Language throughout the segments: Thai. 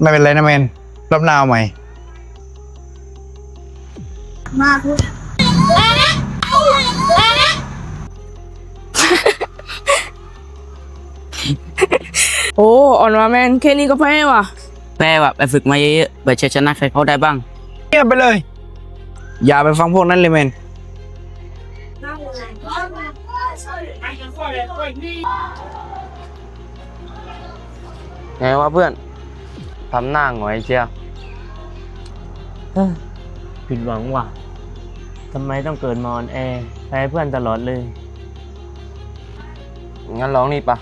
ไม่เป็นไรนะแมนรอบหน้าเอาใหม่โอ้อ่อนว่าแมนแค่นี้ก็แพ้ว่ะ แพ้แบบไปฝึกมาเยอะๆเพื่อจะชนะใครเขาได้บ้าง เงียบไปเลย อย่าไปฟังพวกนั้นเลยแมน ไงวะเพื่อน ทำหน้าหงอยเชียวผิดหวังว่ะทำไมต้องเกิดมาออนแอร์แพ้เพื่อนตลอดเลย งั้นร้องนี่ปะ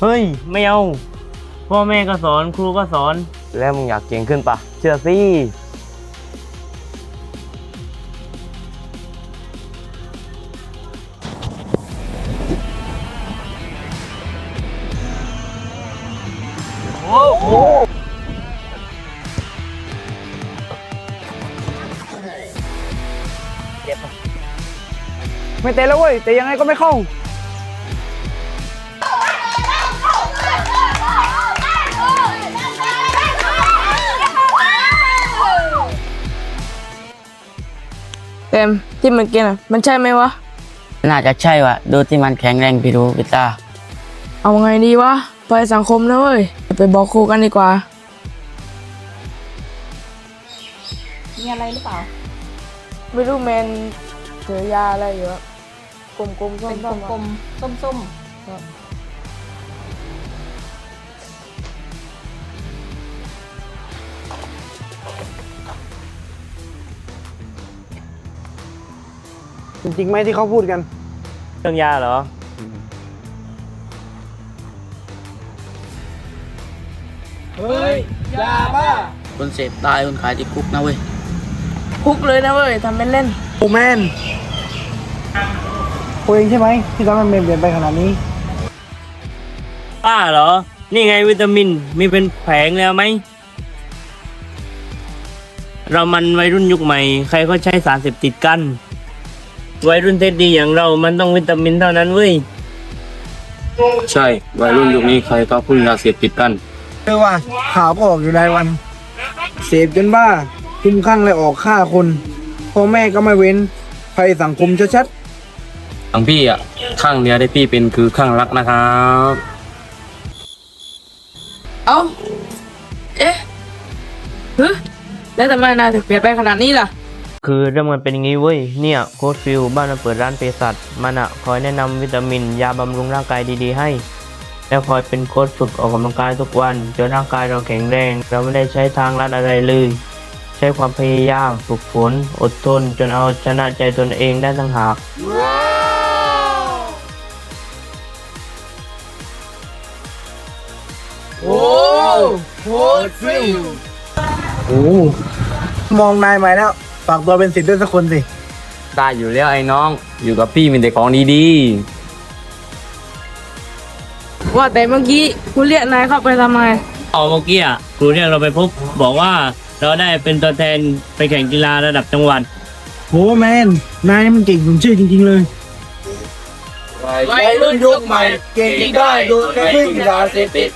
เฮ้ย ไม่เอา พ่อแม่ก็สอนครูก็สอน แล้วมึงอยากเก่งขึ้นปะเชื่อสิ ไม่เตะแล้วเว้ยแต่ยังไงก็ไม่เข้า เต็มที่มันกินอะ มันใช่ไหมวะ น่าจะใช่ว่ะดูที่มันแข็งแรงพี่รู้พี่ตา เอาไงดีวะไปสังคมนะเว้ย ไปบอกครูกันดีกว่า มีอะไรหรือเปล่า ไม่รู้แมนเจอยาอะไรอยู่อะกลมๆส้เป็นมๆกลอะมๆส้มจริงๆไหมที่เขาพูดกัน เรื่องยาเหรอ คนเสพตายคนขายติดคุกนะเว้ย คุกเลยนะเว้ยทำเป็นเล่นโอ้แมนตัวเองใช่ไหมที่ทำให้เมนเปลี่ยนไปขนาดนี้ ป้าเหรอ นี่ไงวิตามิน มีเป็นแผงแล้วไหม เรามันวัยรุ่นยุคใหม่ ใครก็ใช้สารเสพติดกัน วัยรุ่นเท็ดดีอย่างเรา มันต้องวิตามินเท่านั้นเว้ย ใช่ วัยรุ่นยุคนี้ใครก็พึ่งยาเสพติดกัน เออว่าข่าวก็ออกอยู่รายวัน เสพจนบ้าคลุ้มคลั่งเลยออกฆ่าคนพ่อแม่ก็ไม่เว้นภัยสังคมชัดทั้งพี่อะข้างเดียวได้พี่เป็นคือข้างรักนะครับ เอ้า เอ๊ะเฮ้ยแล้วทำไมนายถึงเปลี่ยนไปขนาดนี้ล่ะ คือเรื่องมันเป็นอย่างนี้เว้ย เนี่ยโค้ดฟิลบ้านมันเปิดร้านเภสัชมันอะคอยแนะนำวิตามิน ยาบำรุงร่างกายดีๆให้ แล้วคอยเป็นโค้ดฝึกออกกำลังกายทุกวัน จนร่างกายเราแข็งแรง เราไม่ได้ใช้ทางลัดอะไรเลย ใช้ความพยายามฝึกฝนอดทน จนเอาชนะใจตนเองได้ตั้งหากๆโอ้มองนายใหม่แล้วฝากตัวเป็นสิทธิ์ด้วยสักคนสิ ได้อยู่แล้วไอ้น้อง อยู่กับพี่มีแต่ของดี ว่าแต่เมื่อกี้คุณเรียกนายเข้าไปทำไมเอาเมื่อกี้อะครูเรียกเราไปพบบอกว่าเราได้เป็นตัวแทนไปแข่งกีฬาระดับจังหวัดโหแมนนายนี่มันเก่งสมชื่อจริงๆเลยๆวัยรุ่นยุคใหม่เก่งได้ดูแค่ยาเสพติด